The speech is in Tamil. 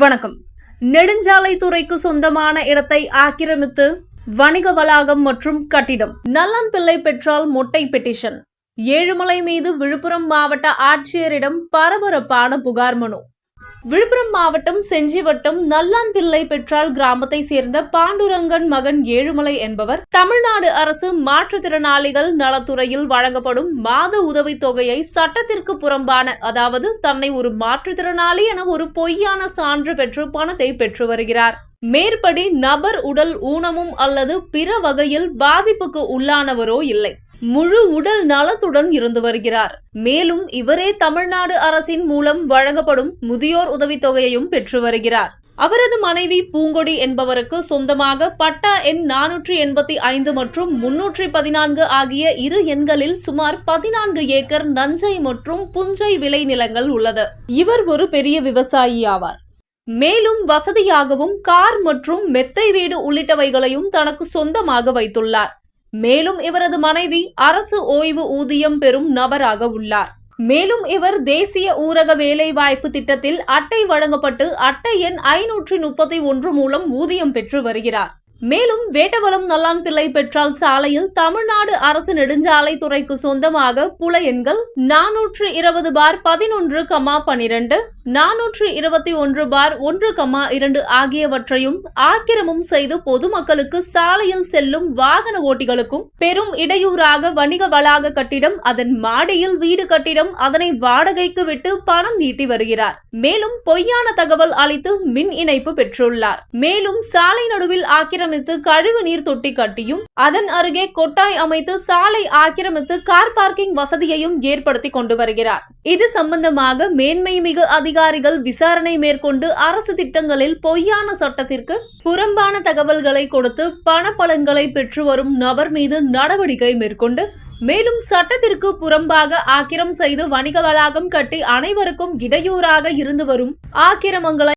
வணக்கம். நெடுஞ்சாலைத்துறைக்கு சொந்தமான இடத்தை ஆக்கிரமித்து வணிக வளாகம் மற்றும் கட்டிடம். நல்லான் பிள்ளை பெற்றால் மொட்டை பெட்டிஷன். ஏழுமலை மீது விழுப்புரம் மாவட்ட ஆட்சியரிடம் பரபரப்பான புகார் மனு. விழுப்புரம் மாவட்டம் செஞ்சி வட்டம் நல்லான்பிள்ளை பெற்றால் கிராமத்தை சேர்ந்த பாண்டுரங்கன் மகன் ஏழுமலை என்பவர் தமிழ்நாடு அரசு மாற்றுத்திறனாளிகள் நலத்துறையில் வழங்கப்படும் மாத உதவித் தொகையை சட்டத்திற்கு புறம்பான அதாவது தன்னை ஒரு மாற்றுத்திறனாளி என ஒரு பொய்யான சான்று பெற்று பணத்தை பெற்று வருகிறார். மேற்படி நபர் உடல் ஊனமும் அல்லது பிற வகையில் பாதிப்புக்கு உள்ளானவரோ இல்லை. முழு உடல் நலத்துடன் இருந்து வருகிறார். மேலும் இவரே தமிழ்நாடு அரசின் மூலம் வழங்கப்படும் முதியோர் உதவித்தொகையையும் பெற்று வருகிறார். அவரது மனைவி பூங்கொடி என்பவருக்கு சொந்தமாக பட்டா எண் நானூற்றி எண்பத்தி ஐந்து மற்றும் முன்னூற்றி பதினான்கு ஆகிய இரு எண்களில் சுமார் பதினான்கு ஏக்கர் நஞ்சை மற்றும் புஞ்சை விளை நிலங்கள் உள்ளது. இவர் ஒரு பெரிய விவசாயி ஆவார். மேலும் வசதியாகவும் கார் மற்றும் மெத்தை வீடு உள்ளிட்டவைகளையும் தனக்கு சொந்தமாக வைத்துள்ளார். மேலும் இவரது மனைவி அரசு ஓய்வு ஊதியம் பெறும் நபராக உள்ளார். மேலும் இவர் தேசிய ஊரக வேலைவாய்ப்பு திட்டத்தில் அட்டை வழங்கப்பட்டு அட்டை எண் ஐநூற்றி முப்பத்தி ஒன்று மூலம் ஊதியம் பெற்று வருகிறார். மேலும் வேட்டவலம் நல்லான்பிள்ளை பெற்றால் சாலையில் தமிழ்நாடு அரசு நெடுஞ்சாலை துறைக்கு சொந்தமாக புல எண்கள் நானூற்று இருபது பார் பதினொன்று கமா பனிரெண்டு நானூற்று இருபத்தி ஒன்று பார் ஒன்று கமா இரண்டு ஆகியவற்றையும் ஆக்கிரமம் செய்து பொதுமக்களுக்கு சாலையில் செல்லும் வாகன ஓட்டிகளுக்கும் பெரும் இடையூறாக வணிக வளாக கட்டிடம் அதன் மாடியில் வீடு கட்டிடம் அதனை வாடகைக்கு விட்டு பணம் நீட்டி வருகிறார். மேலும் பொய்யான தகவல் அளித்து மின் இணைப்பு பெற்றுள்ளார். மேலும் சாலை நடுவில் ஆக்கிரமித்து கழிவு நீர் தொட்டி கட்டியும் அதன் அருகே கொட்டாய் அமைத்து சாலை ஆக்கிரமித்து கார் பார்க்கிங் வசதியையும் ஏற்படுத்தி கொண்டு வருகிறார். இது சம்பந்தமாக மேன்மை மிகு அதிகாரிகள் விசாரணை மேற்கொண்டு அரசு திட்டங்களில் பொய்யான சட்டத்திற்கு புறம்பான தகவல்களை கொடுத்து பண பலன்களை பெற்று வரும் நபர் மீது நடவடிக்கை மேற்கொண்டு மேலும் சட்டத்திற்கு புறம்பாக ஆக்கிரம் செய்து வணிக வளாகம் கட்டி அனைவருக்கும் இடையூறாக இருந்து வரும் ஆக்கிரமங்களை